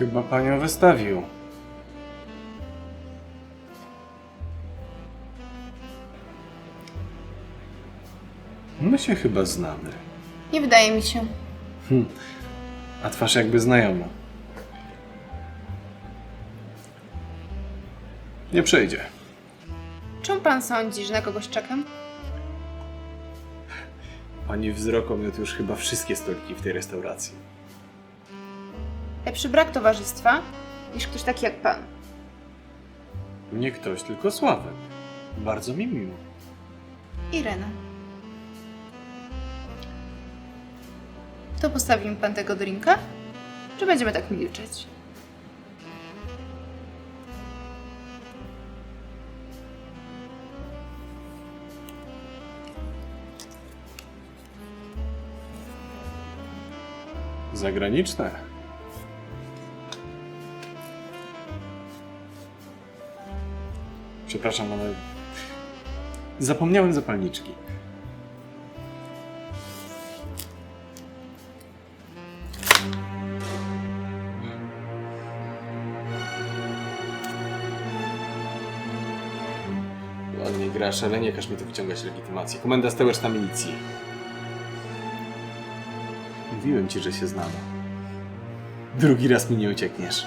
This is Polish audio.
Chyba panią wystawił. My się chyba znamy. Nie wydaje mi się. A twarz jakby znajoma. Nie przejdzie. Czemu pan sądzi, że na kogoś czekam? Pani wzrok omiótł już chyba wszystkie stoliki w tej restauracji. Lepszy brak towarzystwa niż ktoś taki jak pan. Nie ktoś, tylko Sławek. Bardzo mi miło. Irena. To postawi mi pan tego drinka? Czy będziemy tak milczeć? Zagraniczne. Przepraszam, ale zapomniałem zapalniczki. Ładnie grasz, ale nie każ mi tu wyciągać legitymacji. Komenda stołeczna milicji. Mówiłem ci, że się znamy. Drugi raz mi nie uciekniesz.